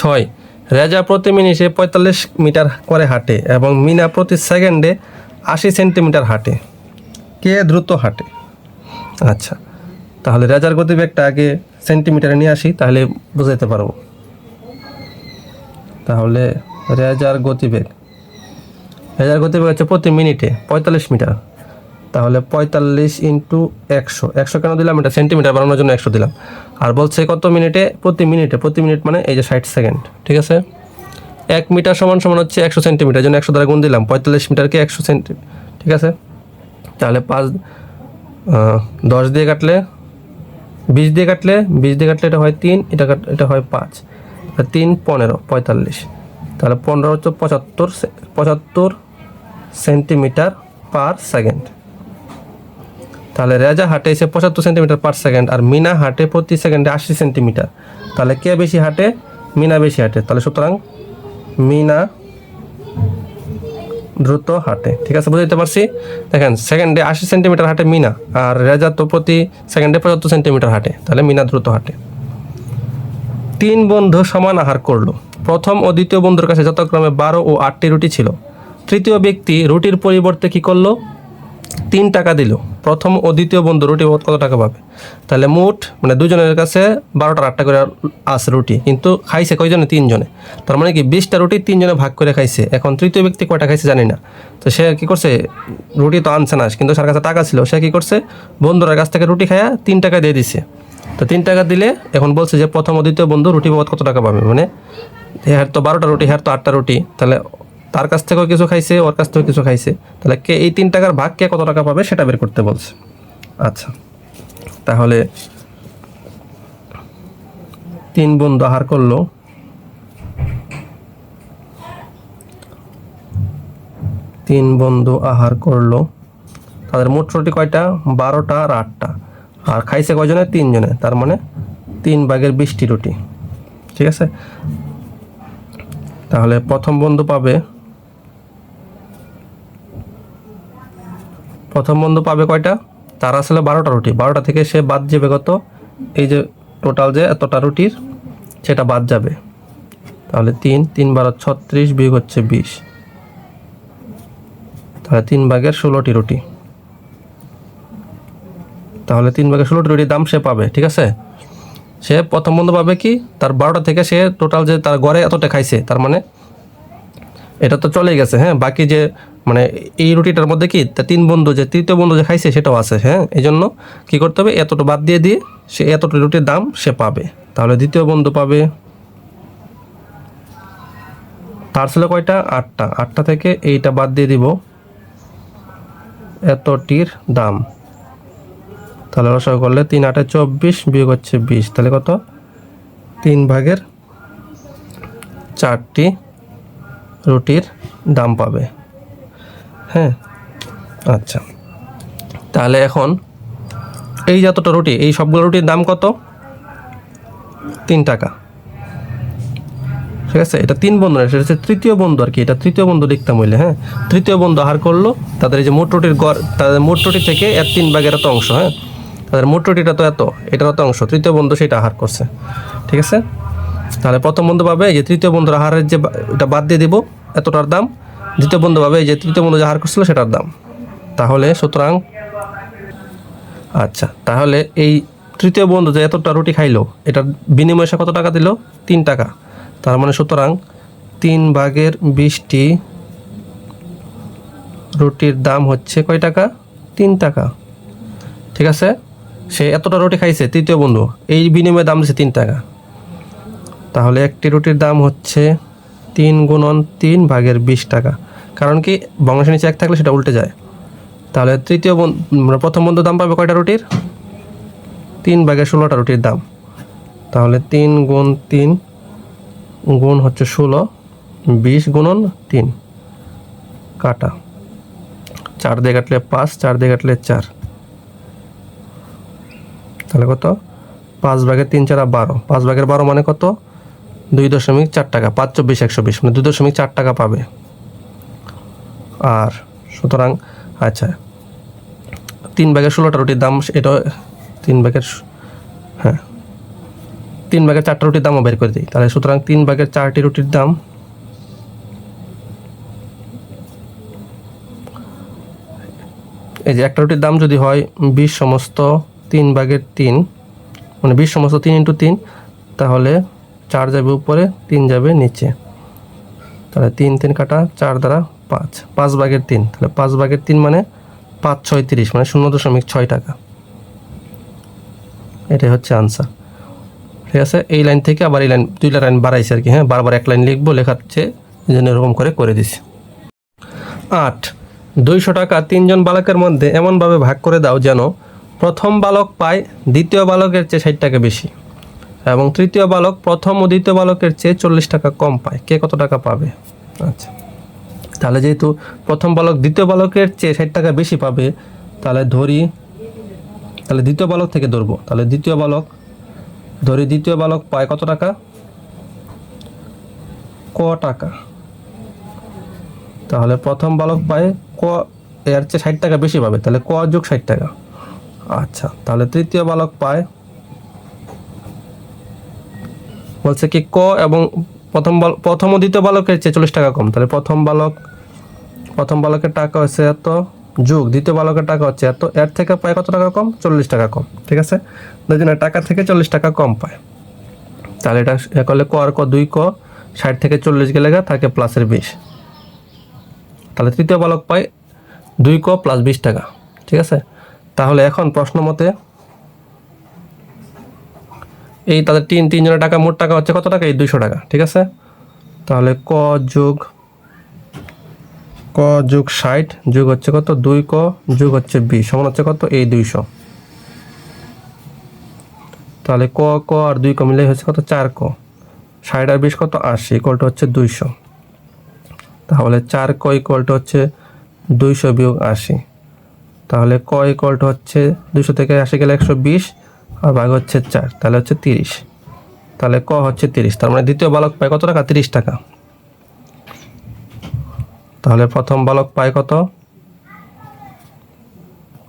ছয়। রেজা প্রতি মিনিটে পঁয়তাল্লিশ মিটার করে হাঁটে এবং মিনা প্রতি সেকেন্ডে আশি সেন্টিমিটার হাঁটে। কে দ্রুত হাঁটে? আচ্ছা তাহলে রেজার গতিবেগটা আগে সেন্টিমিটারে নিয়ে আসি, তাহলে বুঝাইতে পারব। তাহলে রেজার গতিবেগ। রেজার গতিবেগ হচ্ছে প্রতি মিনিটে পঁয়তাল্লিশ মিটার। তাহলে পঁয়তাল্লিশ ইন্টু একশো। একশো কেন দিলাম? এটা সেন্টিমিটার বানানোর জন্য একশো দিলাম। আর বলছে কত মিনিটে? প্রতি মিনিটে, প্রতি মিনিট মানে এই যে ষাট সেকেন্ড, ঠিক আছে? এক মিটার সমান সমান হচ্ছে একশো সেন্টিমিটার জন্য একশো দ্বারা গুণ দিলাম। পঁয়তাল্লিশ মিটারকে একশো সেন্টি ঠিক আছে? তাহলে পাঁচ দশ দিয়ে কাটলে বিশ দিয়ে কাটলে, বিশ দিয়ে কাটলে এটা হয় তিন, এটা কাট এটা হয় পাঁচ। তিন, পনেরো, পঁয়তাল্লিশ। তাহলে পনেরো হচ্ছে পঁচাত্তর পঁচাত্তর সেন্টিমিটার পার সেকেন্ড। তাহলে রেজা হাঁটে এসে পঁচাত্তর সেন্টিমিটার পার সেকেন্ড আর মিনা হাঁটে প্রতি সেকেন্ডে আশি সেন্টিমিটার। তাহলে কে বেশি হাঁটে? মিনা বেশি হাঁটে। তাহলে সুতরাং মিনা দ্রুত হাঁটে। ঠিক আছে বুঝতে পারছি? দেখেন সেকেন্ডে আশি সেন্টিমিটার হাঁটে মিনা আর রেজা তো প্রতি সেকেন্ডে পঁচাত্তর সেন্টিমিটার হাঁটে। তাহলে মিনা দ্রুত হাঁটে। তিন বন্ধু সমান আহার করল। প্রথম ও দ্বিতীয় বন্ধুর কাছে যথাক্রমে বারো ও আটটি রুটি ছিল। তৃতীয় ব্যক্তি রুটির পরিবর্তে কি করল? তিন টাকা দিল। প্রথম ও দ্বিতীয় বন্ধু রুটি বাবদ কত টাকা পাবে? তাহলে মোট মানে দুজনের কাছে বারোটা আটটা করে আছে রুটি, কিন্তু খাইছে কয়জনে? তিনজনে। তার মানে কি বিশটা রুটি তিনজনে ভাগ করে খাইছে। এখন তৃতীয় ব্যক্তি কয়টা খাইছে জানি না। তো সে কি করছে? রুটি তো আনছে না, কিন্তু তার কাছে টাকা ছিল। সে কি করছে? বন্ধুরার কাছ থেকে রুটি খাইয়া তিন টাকা দিয়ে দিছে। তো তিন টাকা দিলে এখন বলছে যে প্রথম ও দ্বিতীয় বন্ধু রুটি বাবদ কত টাকা পাবে? মানে হ্যার তো বারোটা রুটি হ্যার তো আটটা রুটি। তাহলে তার কাছ থেকেও কিছু খাইছে, ওর কাছ থেকেও কিছু খাইছে। তাহলে কে এই তিন টাকার ভাগ কে কত টাকা পাবে সেটা বের করতে বলছে। আচ্ছা তাহলে তিন বন্ধু আহার করল। তিন বন্ধু আহার করল। তাদের মোট রুটি কয়টা? বারোটা আর আটটা। আর খাইছে কয়জনে? তিনজনে। তার মানে তিন ভাগের বিশটি রুটি। ঠিক আছে? তাহলে প্রথম বন্ধু পাবে প্রথম বন্ধু পাবে কয়টা? তার আসলে বারোটা রুটি। বারোটা থেকে সে বাদ যাবে কত? এই যে টোটাল যে এতটা রুটির, সেটা বাদ যাবে। তাহলে তিন তিন বারো ছত্রিশ বিয়োগ হচ্ছে বিশ। তাহলে তিন ভাগের ষোলোটি রুটি। তাহলে তিন ভাগের ষোলোটি রুটির দাম সে পাবে, ঠিক আছে? সে প্রথম বন্ধু পাবে কি? তার বারোটা থেকে সে টোটাল যে তার ঘরে এতটা খাইছে, তার মানে এটা তো চলেই গেছে হ্যাঁ? বাকি যে মানে এই রুটিটার মধ্যে কি তিন বন্ধু যে, তৃতীয় বন্ধু যে খাইছে সেটাও আছে হ্যাঁ? এই জন্য কী করতে হবে, এতটা বাদ দিয়ে দিয়ে সে এতটা রুটির দাম সে পাবে। তাহলে দ্বিতীয় বন্ধু পাবে, তার ছিল কয়টা? আটটা। আটটা থেকে এইটা বাদ দিয়ে দিব, এতটির দাম। তাহলে রসয় করলে তিন আটে চব্বিশ বিয়োগ হচ্ছে বিশ, তাহলে কত? তিন ভাগের চারটি রুটির দাম পাবে। হ্যাঁ? আচ্ছা। তাহলে এখন এই যতটা রুটি, এই সবগুলো রুটির দাম কত? তিন টাকা। ঠিক আছে? এটা তিন বন্ধু সেটা হচ্ছে তৃতীয় বন্ধু আর কি। এটা তৃতীয় বন্ধু লিখতাম বললে হ্যাঁ? তৃতীয় বন্ধু হার করল, তাদের এই যে মোট রুটির গড়, তাদের মোট রুটি থেকে এর তিন ভাগের এত অংশ হ্যাঁ? তাদের মোট রুটিটা তো এত, এটার এত অংশ, তৃতীয় বন্ধু সেটা হার করছে। ঠিক আছে? তাহলে প্রথম বন্ধু পাবে এই যে তৃতীয় বন্ধুর আহারের যে এটা বাদ দিয়ে দিব, এতটার দাম। দ্বিতীয় বন্ধু পাবে এই যে তৃতীয় বন্ধু যে আহার করছিল সেটার দাম। তাহলে সুতরাং আচ্ছা তাহলে এই তৃতীয় বন্ধু যে এতটা রুটি খাইলো, এটার বিনিময়ে সে কত টাকা দিল? তিন টাকা। তার মানে সুতরাং তিন ভাগের বিশটি রুটির দাম হচ্ছে কয় টাকা? তিন টাকা। ঠিক আছে? সে এতটা রুটি খাইছে, তৃতীয় বন্ধু, এই বিনিময়ে দাম দিচ্ছে তিন টাকা। তাহলে একটি রুটির দাম হচ্ছে তিন গুণন তিন ভাগের বিশ টাকা। কারণ কি বংশের নিচে এক থাকলে সেটা উল্টে যায়। তাহলে তৃতীয় মানে প্রথম বন্ধু দাম পাবে কয়টা রুটির? তিন ভাগের ষোলোটা রুটির দাম। তাহলে তিন গুণ তিন গুণ হচ্ছে ষোলো, বিশ গুণন তিন কাটা। চার দিয়ে কাটলে পাঁচ, চার দিয়ে কাটলে চার। তাহলে কত? পাঁচ ভাগের তিন চারা বারো। পাঁচ ভাগের বারো মানে কত? দুই দশমিক চার টাকা, পাঁচ চব্বিশ, একশো বিশ মানে দুই দশমিক চার টাকা পাবে। আর সুতরাং আচ্ছা তিন ব্যাগের ষোলোটা রুটির দাম এটা তিন ব্যাগের হ্যাঁ তিন ব্যাগের চারটা রুটির দামও বের করে দিই। তাহলে সুতরাং তিন ব্যাগের চারটি রুটির দাম এই যে একটা রুটির দাম যদি হয় বিশ সমস্ত তিন ভাগের তিন মানে বিশ সমস্ত তিন ইন্টু তিন, তাহলে চার যাবে উপরে, তিন যাবে নিচে। তাহলে তিন তিন কাটা, চার দ্বারা পাঁচ। পাঁচ ভাগের তিন, তাহলে পাঁচ ভাগের তিন মানে পাঁচ, ছয়, তিরিশ মানে শূন্য দশমিক ছয় টাকা। এটাই হচ্ছে আনসার ঠিক আছে? এই লাইন থেকে আবার এই লাইন দুইটা লাইন বাড়াইছে আর কি হ্যাঁ? বারবার এক লাইন লিখব লেখাচ্ছে এই জন্য এরকম করে করে দিছি। আট, দুইশো টাকা তিনজন বালকের মধ্যে এমনভাবে ভাগ করে দাও যেন প্রথম বালক পায়, দ্বিতীয় বালকের চেয়ে ষাট টাকা বেশি। এবং তৃতীয় বালক, প্রথম ও দ্বিতীয় বালকের চেয়ে চল্লিশ টাকা কম পায়। কে কত টাকা পাবে? আচ্ছা। তাহলে যেহেতু প্রথম বালক, দ্বিতীয় বালকের চেয়ে ষাট টাকা বেশি পাবে, তাহলে ধরি, তাহলে দ্বিতীয় বালক থেকে ধরবো। তাহলে দ্বিতীয় বালক, ধরি দ্বিতীয় বালক পায় কত টাকা? ক টাকা। তাহলে প্রথম বালক পায় ক, এর চেয়ে ষাট টাকা বেশি পাবে, তাহলে ক যোগ ষাট টাকা। আচ্ছা তাহলে তৃতীয় বালক পায় বলছে কি ক এবং প্রথম প্রথম ও দ্বিতীয় বালকের চেয়ে চল্লিশ টাকা কম। তাহলে প্রথম বালক, প্রথম বালকের টাকা হচ্ছে এত, যোগ। দ্বিতীয় বালকের টাকা হচ্ছে এত, এর থেকে পায় কত টাকা কম? চল্লিশ টাকা কম, ঠিক আছে? দুজনের টাকা থেকে চল্লিশ টাকা কম পায়। তাহলে এটা করলে ক আর ক দুই ক, ষাট থেকে চল্লিশ গেলে থাকে প্লাসের বিশ। তাহলে তৃতীয় বালক পায় দুই ক প্লাস বিশ টাকা, ঠিক আছে? তাহলে এখন প্রশ্ন মতে এই তাদের তিন, তিনজনের টাকা, মোট টাকা হচ্ছে কত টাকা? এই দুইশো টাকা, ঠিক আছে? তাহলে ক যোগ ক যোগ ষাট যোগ হচ্ছে কত? দুই ক যোগ হচ্ছে বিশ, সমান হচ্ছে কত? এই দুইশো। তাহলে ক ক আর দুই ক মিলে হচ্ছে কত? চার ক। ষাট আর বিশ কত? আশি ইকলটা হচ্ছে দুইশো। তাহলে চার ক ইকলটা হচ্ছে দুইশো বিয়োগ আশি। তাহলে ক ইকলটা হচ্ছে দুইশো থেকে আশি গেলে একশো বিশ আর ভাগ হচ্ছে চার, তাহলে হচ্ছে তিরিশ। তাহলে ক হচ্ছে তিরিশ, তার মানে দ্বিতীয় বালক পায় কত টাকা? তিরিশ টাকা। তাহলে প্রথম বালক পায় কত?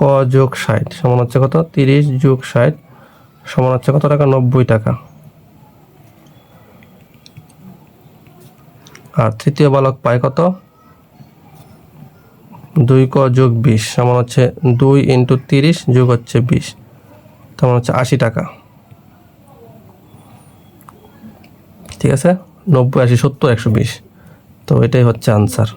ক যোগ ষাট সমান হচ্ছে কত? তিরিশ যোগ ষাট সমান হচ্ছে কত টাকা? নব্বই টাকা। আর তৃতীয় বালক পায় কত? দুই ক যোগ বিশ সমান হচ্ছে দুই ইন্টু তিরিশ যোগ হচ্ছে বিশ। তখন হচ্ছে আশি টাকা। ঠিক আছে? নব্বই, আশি, সত্তর, একশো বিশ। তো এটাই হচ্ছে আনসার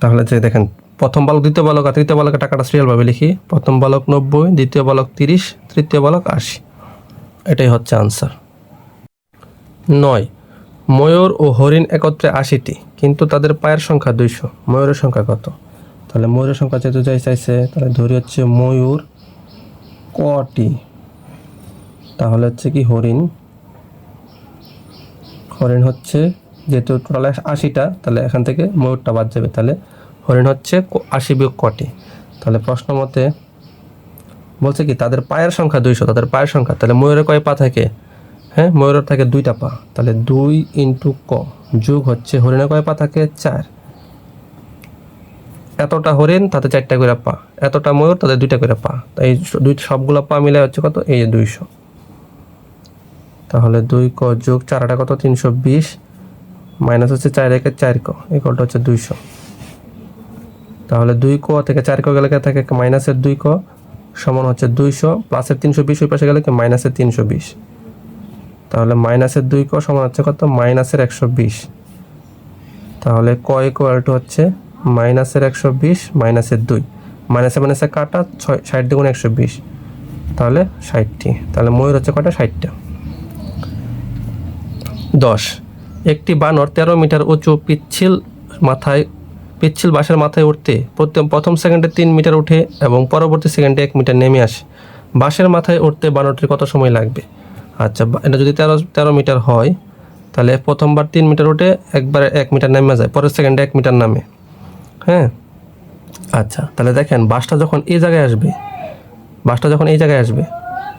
তাহলে যে দেখেন, প্রথম বালক, দ্বিতীয় বালক আর তৃতীয় বালকের টাকাটা সিরিয়ালভাবে লিখি। প্রথম বালক নব্বই, দ্বিতীয় বালক তিরিশ, তৃতীয় বালক আশি। এটাই হচ্ছে আনসার নয়, ময়ূর ও হরিণ একত্রে আশিটি, কিন্তু তাদের পায়ের সংখ্যা দুইশো। ময়ূরের সংখ্যা কত? তাহলে ময়ূরের সংখ্যা যেহেতু যাই চাইছে, তাহলে ধরি হচ্ছে ময়ূর কটি? তাহলে হচ্ছে কি হরিণ। হরিণ হচ্ছে যেহেতু টোটাল আশিটা, তাহলে এখান থেকে ময়ূরটা বাদ যাবে। তাহলে হরিণ হচ্ছে আশি বিয়োগ কটি? তাহলে প্রশ্ন মতে বলছে কি, তাদের পায়ের সংখ্যা দুইশো, তাদের পায়ের সংখ্যা। তাহলে ময়ূরের কয় পা থাকে? হ্যাঁ ময়ূরের থাকে দুইটা পা। তাহলে দুই ইন্টু ক যোগ হচ্ছে হরিণের কয় পা থাকে? চার। এতটা হরিণ, তাতে চারটা করে পা। এতটা ময়ূর তাদের দুইটা করে পা। তাই দুই সবগুলো পা মিলে হচ্ছে কত? এই যে দুইশো। তাহলে দুই ক যোগ চারটা কত? তিনশো বিশ মাইনাস হচ্ছে চার একে চার ক ইকলটা হচ্ছে দুইশো। তাহলে দুই ক থেকে চার ক গেলে থাকে? মাইনাসের দুই ক সমান হচ্ছে দুইশো, প্লাসের তিনশো বিশ ওই পাশে গেলে কি মাইনাসের তিনশো বিশ। তাহলে মাইনাসের দুই ক সমান হচ্ছে কত? মাইনাসের একশো বিশ। তাহলে ক ইকুয়াল টু হচ্ছে মাইনাসের একশো বিশ, মাইনাসের দুই। মাইনাসে মাইনাসে কাটা, ছয়, ষাট দ্বিগুণ একশো বিশ। তাহলে ষাটটি। তাহলে ময়ূর হচ্ছে কটা ষাটটা। দশ। একটি বানর তেরো মিটার উঁচু পিচ্ছিল মাথায় পিচ্ছিল বাঁশের মাথায় উঠতে প্রথম সেকেন্ডে তিন মিটার উঠে এবং পরবর্তী সেকেন্ডে এক মিটার নেমে আসে। বাসের মাথায় উঠতে বানরটির কত সময় লাগবে? আচ্ছা এটা যদি তেরো তেরো মিটার হয়, তাহলে প্রথমবার তিন মিটার উঠে একবারে এক মিটার নেমে যায়, পরের সেকেন্ডে এক মিটার নামে। হ্যাঁ? আচ্ছা তাহলে দেখেন বাসটা যখন এই জায়গায় আসবে, বাসটা যখন এই জায়গায় আসবে,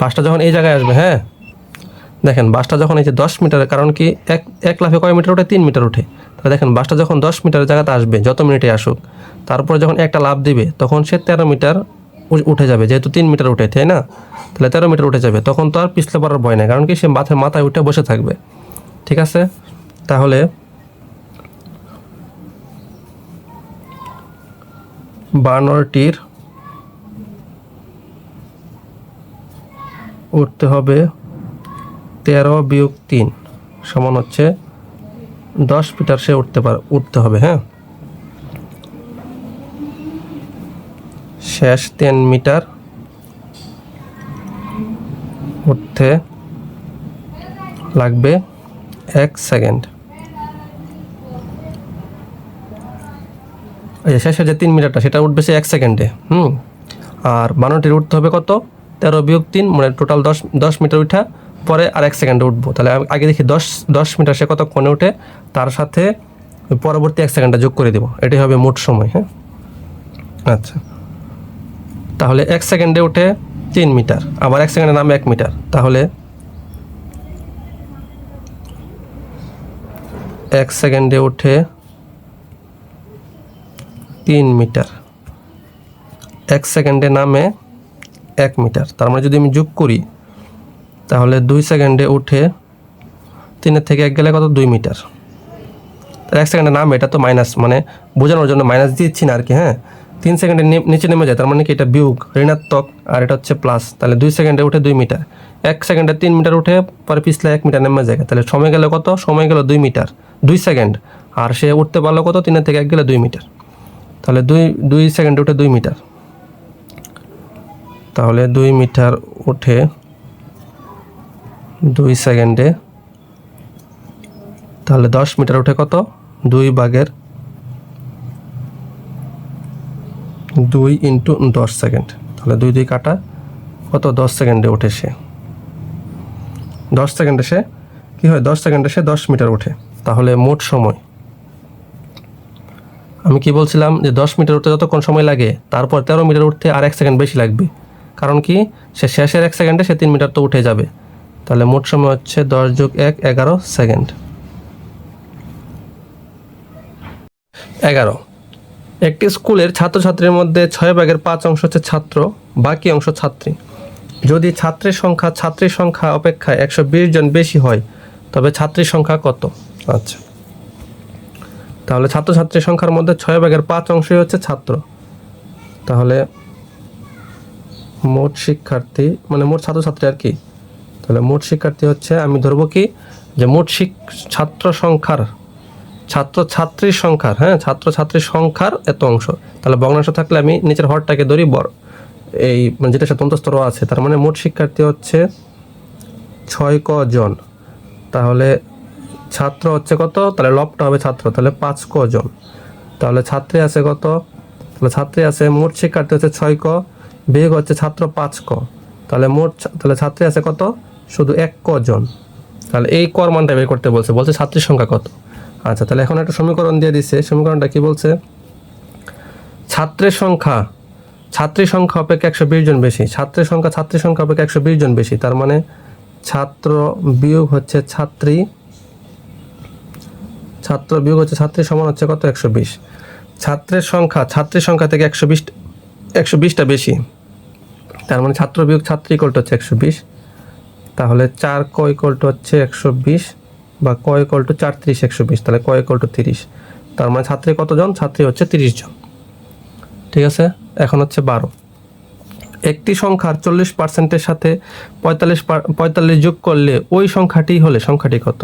বাসটা যখন এই জায়গায় আসবে হ্যাঁ? দেখেন বাসটা যখন এই যে দশ মিটারের কারণ কি এক এক লাফে কয় মিটার ওঠে? তিন মিটার ওঠে। তাহলে দেখেন বাসটা যখন দশ মিটারের জায়গাতে আসবে, যত মিনিটে আসুক, তারপরে যখন একটা লাভ দিবে, তখন সে তেরো মিটার উঠে যাবে, যেহেতু তিন মিটার উঠে, তাই না? তাহলে তেরো মিটার উঠে যাবে, তখন তো আর পিছলে পড়ার ভয় নেই, কারণ কি সে মাথায় মাথায় উঠে বসে থাকবে। ঠিক আছে? তাহলে বানরটির উঠতে হবে তেরো বিয়োগ তিন সমান হচ্ছে দশ মিটার সে উঠতে পারে, উঠতে হবে হ্যাঁ? শেষ তিন মিটার উঠতে লাগবে এক সেকেন্ড। যে শেষে যে তিন মিটারটা সেটা উঠবে সে এক সেকেন্ডে, হুম? আর বানরটির উঠতে হবে কত? তেরো বিয়োগ তিন মানে টোটাল দশ দশ মিটার উঠা, পরে আর এক সেকেন্ডে উঠবো। তাহলে আগে দেখি দশ দশ মিটার সে কত কতক্ষণে উঠে, তার সাথে পরবর্তী এক সেকেন্ডটা যোগ করে দেবো। এটাই হবে মোট সময় হ্যাঁ? আচ্ছা। তাহলে এক সেকেন্ডে উঠে তিন মিটার, আবার এক সেকেন্ডে নামে এক মিটার। তাহলে এক সেকেন্ডে উঠে তিন মিটার। এক সেকেন্ডে নামে এক মিটার। তার মানে যদি আমি যোগ করি, তাহলে দুই সেকেন্ডে উঠে তিনের থেকে এক গেলে কত? দুই মিটার। তার এক সেকেন্ডে নামে, এটা তো মাইনাস মানে বোঝানোর জন্য মাইনাস দিচ্ছি না আর কি হ্যাঁ? তিন সেকেন্ডে নিচে নেমে যায়, তার মানে কি? এটা বিয়োগ, ঋণাত্মক, আর এটা হচ্ছে প্লাস তাহলে দুই সেকেন্ডে উঠে দুই মিটার। এক সেকেন্ডে তিন মিটার উঠে পরে পিছলে এক মিটার নেমে যায়। তাহলে সময় গেলে কত? সময় গেল দুই মিটার, দুই সেকেন্ড। আর সে উঠতে পারল কত? তিনের থেকে এক গেলে দুই মিটার। তাহলে দুই দুই সেকেন্ডে ওঠে দুই মিটার। তাহলে দুই মিটার ওঠে দুই সেকেন্ডে তাহলে দশ মিটার ওঠে কত? দুই বাঘের দুই ইন্টু দশ সেকেন্ড তাহলে দুই দুই কাটা, কত? দশ সেকেন্ডে ওঠে সে। দশ সেকেন্ডে সে, কী হয়? দশ সেকেন্ডে সে দশ মিটার ওঠে তাহলে মোট সময় আমি কি বলছিলাম যে দশ মিটার উঠতে যতক্ষণ সময় লাগে, তারপর তেরো মিটার উঠতে আর এক সেকেন্ড বেশি লাগবে। কারণ কি? সে শেষের এক সেকেন্ডে সে তিন মিটার তো উঠে যাবে। তাহলে মোট সময় হচ্ছে দশ যোগ এক, এগারো সেকেন্ড। এগারো। একটি স্কুলের ছাত্রছাত্রীর মধ্যে ছয় ভাগের পাঁচ অংশ হচ্ছে ছাত্র, বাকি অংশ ছাত্রী। যদি ছাত্রের সংখ্যা, ছাত্রীর সংখ্যা অপেক্ষায় একশো বিশ জন বেশি হয়, তবে ছাত্রীর সংখ্যা কত? আচ্ছা। তাহলে ছাত্রছাত্রীর সংখ্যার মধ্যে ছয় ভাগের পাঁচ অংশই হচ্ছে ছাত্র। তাহলে মোট শিক্ষার্থী মানে মোট ছাত্রছাত্রী আর কি? তাহলে মোট শিক্ষার্থী হচ্ছে, আমি ধরবো কি? যে মোট ছাত্র সংখ্যার ছাত্র ছাত্রীর সংখ্যার হ্যাঁ? ছাত্র ছাত্রীর সংখ্যার এত অংশ। তাহলে ভগ্নাংশ থাকলে আমি নিচের হরটাকে ধরি বড়। এই মানে যেটা স্বতন্ত্র আছে, তার মানে মোট শিক্ষার্থী হচ্ছে ছয় ক জন। তাহলে ছাত্র হচ্ছে কত? তাহলে লবটা হবে ছাত্র, তাহলে পাঁচ ক জন তাহলে ছাত্রী আছে কত? তাহলে ছাত্রী আছে, মোট শিক্ষার্থী হচ্ছে ছয় ক, বিয়োগ হচ্ছে ছাত্র পাঁচ ক। তাহলে মোট তাহলে ছাত্রী আছে কত? শুধু এক ক জন। তাহলে এই কর মানটা বের করতে বলছে বলছে ছাত্রীর সংখ্যা কত? আচ্ছা তাহলে এখন একটা সমীকরণ দিয়ে দিচ্ছে, সমীকরণটা কি বলছে? ছাত্রের সংখ্যা, ছাত্রীর সংখ্যা অপেক্ষা একশো বিশ জন বেশি। ছাত্রের সংখ্যা, ছাত্রীর সংখ্যা অপেক্ষা একশো বিশ জন বেশি। তার মানে ছাত্র বিয়োগ হচ্ছে ছাত্রী ছাত্র বিয়োগ হচ্ছে ছাত্রীর সমান হচ্ছে কত? একশো বিশ। ছাত্রের সংখ্যা ছাত্রের সংখ্যা থেকে একশো বিশ, একশো বিশটা বেশি। তার মানে ছাত্র বিয়োগ ছাত্রী ইকলটা হচ্ছে একশো বিশ। তাহলে চার ক ইকলটা হচ্ছে একশো বিশ বা ক ইকলটু চার তিরিশ, একশো বিশ। তাহলে ক ইকলটু তিরিশ। তার মানে ছাত্রী কতজন? ছাত্রী হচ্ছে তিরিশ জন ঠিক আছে? এখন হচ্ছে বারো। একটি সংখ্যার চল্লিশ পার্সেন্টের সাথে পঁয়তাল্লিশ পঁয়তাল্লিশ যোগ করলে ওই সংখ্যাটি হলে, সংখ্যাটি কত?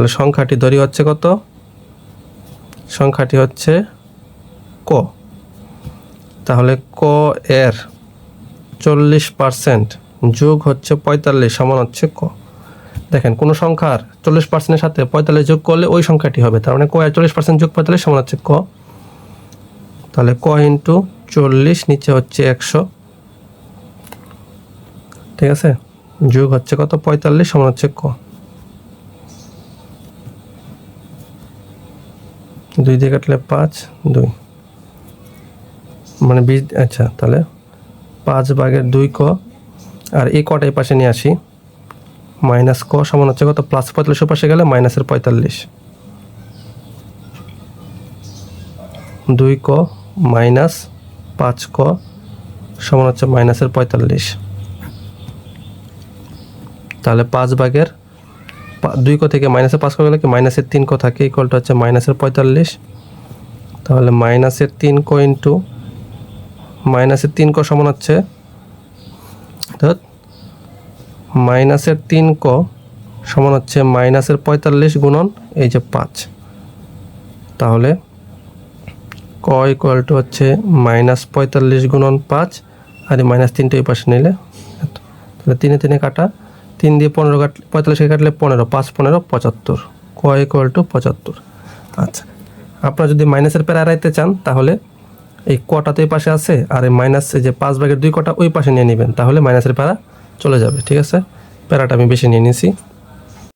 তাহলে সংখ্যাটি ধরি হচ্ছে কত? সংখ্যাটি হচ্ছে ক। তাহলে ক এর চল্লিশ পার্সেন্ট যোগ হচ্ছে পঁয়তাল্লিশ, সমান হচ্ছে ক। দেখেন, কোনো সংখ্যার চল্লিশ পার্সেন্টের সাথে পঁয়তাল্লিশ যোগ করলে ওই সংখ্যাটি হবে। তার মানে ক এর চল্লিশ পার্সেন্ট যোগ পঁয়তাল্লিশ, সমান হচ্ছে ক। তাহলে ক ইন্টু চল্লিশ নিচে হচ্ছে একশো। ঠিক আছে? যোগ হচ্ছে কত? পঁয়তাল্লিশ, সমান হচ্ছে ক। দুই দিয়ে কাটলে পাঁচ, দুই। মানে বিশ আচ্ছা তাহলে পাঁচ ভাগের দুই ক, আর এই কটা এই পাশে নিয়ে আসি। মাইনাস ক সমান হচ্ছে কত? প্লাস পঁয়তাল্লিশের পাশে গেলে মাইনাসের পঁয়তাল্লিশ। দুই ক মাইনাস পাঁচ ক সমান হচ্ছে মাইনাসের পঁয়তাল্লিশ। তাহলে পাঁচ পা- দুই ক থেকে মাইনাসে পাঁচ ক গেলে কি মাইনাসের তিন ক থাকে ইকুয়ালটা হচ্ছে মাইনাসের পঁয়তাল্লিশ? তাহলে মাইনাসের তিন ক ইন্টু মাইনাসের তিন ক সমান হচ্ছে মাইনাসের তিন ক সমান হচ্ছে মাইনাসের পঁয়তাল্লিশ গুণন এই যে পাঁচ। তাহলে ক ইকুয়াল টু হচ্ছে মাইনাস পঁয়তাল্লিশ গুণন পাঁচ, আর মাইনাস তিনটে ওই পাশে নিলে তাহলে তিনে তিনে কাটা তিন দিয়ে পনেরো কাট, পঁয়তাল্লিশকে কাটলে পনেরো, পাঁচ পনেরো, পঁচাত্তর। কয় ইকুয়াল টু পঁচাত্তর। আচ্ছা। আপনারা যদি মাইনাসের প্যারা এড়াইতে চান, তাহলে এই কটা তো এই পাশে আছে, আর এই মাইনাস যে পাঁচ ভাগের দুই কটা ওই পাশে নিয়ে নেবেন, তাহলে মাইনাসের প্যারা চলে যাবে, ঠিক আছে? প্যারাটা আমি বেশি নিয়ে নিয়েছি